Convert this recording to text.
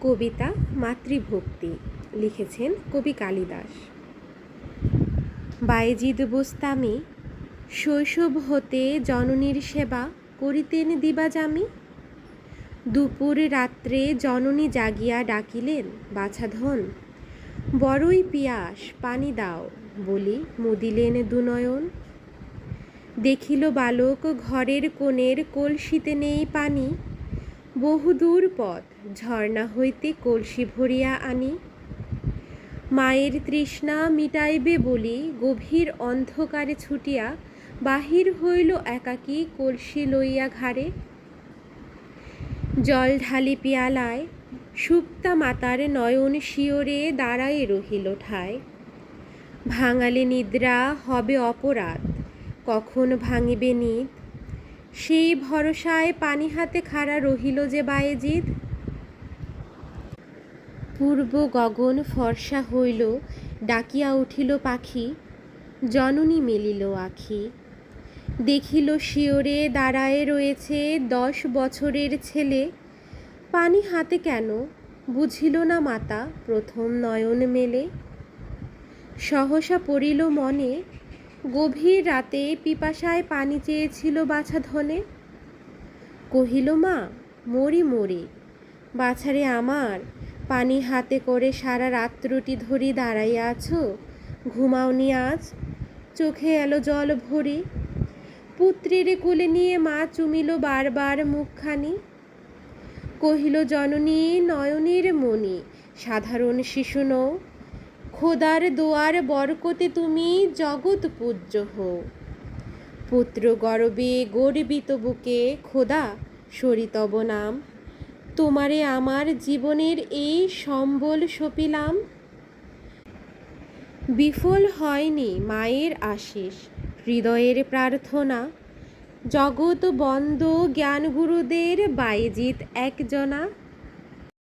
কবিতা মাতৃভক্তি লিখেছেন কবি কালিদাস। বায়েজিদ বোস্তামি, শৈশব হতে জননীর সেবা করিতেন দিবা দিবাজামি। দুপুর রাত্রে জননী জাগিয়া ডাকিলেন, বাছাধন, বড়ই পিয়াস, পানি দাও বলি মুদিলেন দুনয়ন। দেখিল বালক ঘরের কোণের কলসিতে নেই পানি বহুদূর পথ, ঝর্ণা হইতে কলসি ভরিয়া আনি। মায়ের তৃষ্ণা মিটাইবে বলি গভীর অন্ধকারে ছুটিয়া বাহির হইল একাকী কলসি লইয়া ঘাড়ে। জল ঢালি পিয়ালায়, সুপ্তা মাতার নয়ন শিওরে দাঁড়ায়ে রহিল ঠায়। ভাঙালে নিদ্রা হবে অপরাধ, কখন ভাঙিবে নিদ সেই ভরসায় পানি হাতে খাড়া রহিল যে বায়েজিদ। পূর্ব গগন ফর্সা হইল, ডাকিয়া উঠিল পাখি, জননী মেলিল আখি। দেখিল শিওরে দাঁড়ায়ে রয়েছে দশ বছরের ছেলে। পানি হাতে কেন? বুঝিল না মাতা, প্রথম নয়ন মেলে। সহসা পড়িল মনে গভীর রাতে পিপাসায় পানি চেয়েছিল বাছা ধনে। কহিল, মা, মরি মরি। বাছারে আমার, পানি হাতে করে সারা রাত্রটি ধরি দাঁড়াইয়া আছো। ঘুমাওনি আজ, চোখে এলো জল ভরি। পুত্রের কোলে নিয়ে মা চুমিল বারবার মুখখানি। কহিল, জননী, নয়নের মণি, সাধারণ শিশু নও। খোদার দোয়ার বরকতে তুমি জগৎ পূজ্য হও। পুত্র গর্বে গর্বিত বুকে, খোদা সরিতব নাম। তোমারে আমার জীবনের এই সম্বল সপিলাম। বিফল হয়নি মায়ের আশিস, হৃদয়ের প্রার্থনা। জগৎ বন্ধ জ্ঞানগুরুদের বাইজিত একজনা।